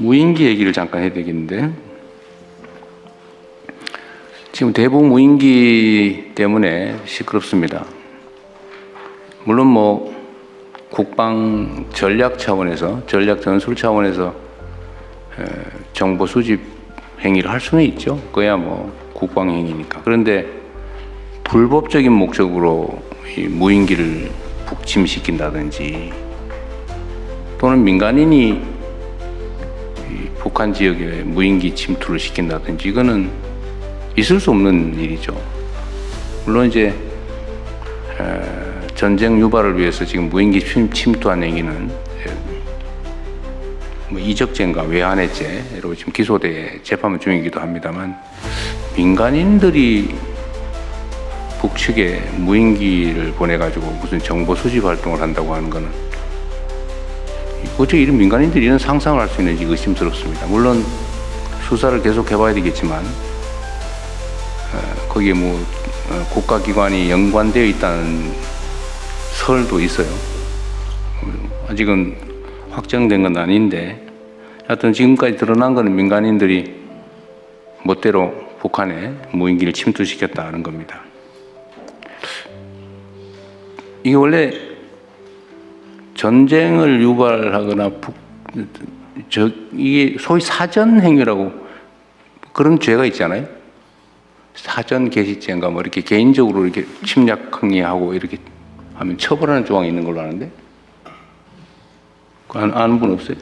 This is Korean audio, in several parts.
무인기 얘기를 잠깐 해야 되겠는데 지금 대북 무인기 때문에 시끄럽습니다. 물론 뭐 국방 전략 차원에서 전략 전술 차원에서 에, 정보 수집 행위를 할 수는 있죠. 그야 뭐 국방 행위니까. 그런데 불법적인 목적으로 이 무인기를 북침시킨다든지 또는 민간인이 이 북한 지역에 무인기 침투를 시킨다든지 이거는 있을 수 없는 일이죠. 물론 이제 에, 전쟁 유발을 위해서 지금 무인기 침, 침투한 얘기는 에, 뭐 이적죄인가 외환해죄로 지금 기소돼 재판 중이기도 합니다만 민간인들이 북측에 무인기를 보내가지고 무슨 정보 수집 활동을 한다고 하는 거는 어떻게 이런 민간인들이 이런 상상을 할 수 있는지 의심스럽습니다. 물론 수사를 계속 해봐야 되겠지만 어, 거기에 뭐 어, 국가기관이 연관되어 있다는 설도 있어요. 어, 아직은 확정된 건 아닌데 하여튼 지금까지 드러난 거는 민간인들이 멋대로 북한에 무인기를 침투시켰다는 겁니다. 이게 원래 전쟁을 유발하거나 북, 저 이게 소위 사전 행위라고 그런 죄가 있잖아요. 사전 개시죄인가 뭐 이렇게 개인적으로 이렇게 침략 행위하고 이렇게 하면 처벌하는 조항이 있는 걸로 아는데 그거 아- 아는 분 없어요?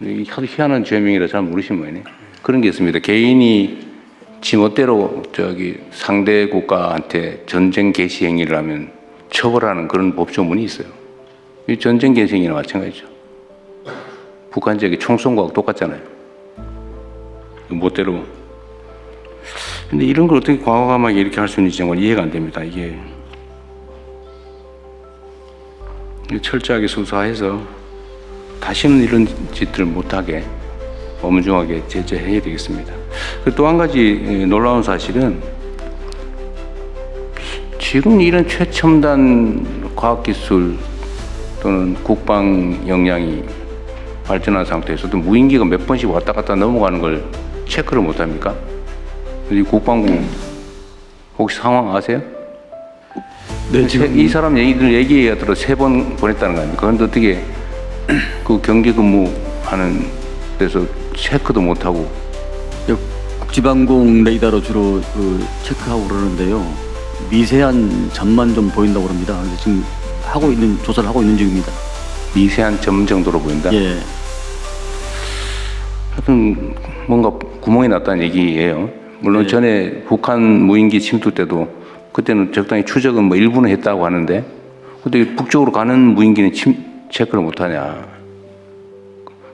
희한한 죄명이라 잘 모르시는 모양이네. 그런 게 있습니다. 개인이 지 멋대로 저기 상대 국가한테 전쟁 개시 행위를 하면 처벌하는 그런 법조문이 있어요. 이 전쟁 개시 행위나 마찬가지죠. 북한 지역에 총쏜 거하고 똑같잖아요. 멋대로. 근데 이런 걸 어떻게 과감하게 이렇게 할 수 있는지 정말 이해가 안 됩니다. 이게 철저하게 수사해서 다시는 이런 짓들을 못하게 엄중하게 제재해야 되겠습니다. 또 한 가지 예, 놀라운 사실은 지금 이런 최첨단 과학기술 또는 국방 역량이 발전한 상태에서도 무인기가 몇 번씩 왔다 갔다 넘어가는 걸 체크를 못 합니까? 이 국방부 혹시 상황 아세요? 네, 지금 이 사람 얘기들 얘기에 들어 세 번 보냈다는 거 아닙니까? 그런데 어떻게 그 경계 근무하는 데서 체크도 못 하고 국 지방공 레이더로 주로 그 체크하고 그러는데요. 미세한 점만 좀 보인다고 그럽니다. 그래서 지금 하고 있는 조사를 하고 있는 중입니다. 미세한 점 정도로 보인다. 예. 하여튼 뭔가 구멍이 났다는 얘기예요. 물론 네. 전에 북한 무인기 침투 때도 그때는 적당히 추적은 뭐 일부는 했다고 하는데 어떻게 북쪽으로 가는 무인기는 침, 체크를 못 하냐.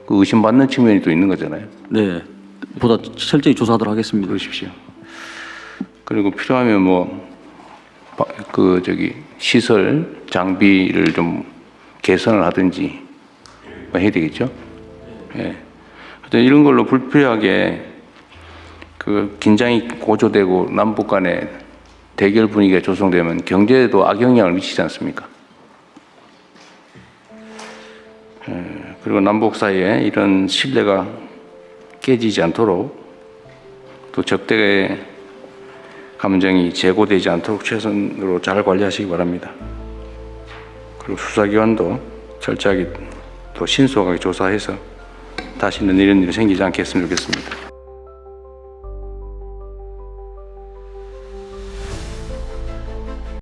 그 의심받는 측면이 또 있는 거잖아요. 네. 보다 철저히 조사하도록 하겠습니다. 그러십시오. 그리고 필요하면 뭐 그 저기 시설 장비를 좀 개선을 하든지 뭐 해야 되겠죠. 예. 하여튼 이런 걸로 불필요하게 그 긴장이 고조되고 남북 간에 대결 분위기가 조성되면 경제에도 악영향을 미치지 않습니까? 예, 그리고 남북 사이에 이런 신뢰가 깨지지 않도록 또 적대의 감정이 제고되지 않도록 최선으로 잘 관리하시기 바랍니다. 그리고 수사기관도 철저하게 또 신속하게 조사해서 다시는 이런 일이 생기지 않게 했으면 좋겠습니다.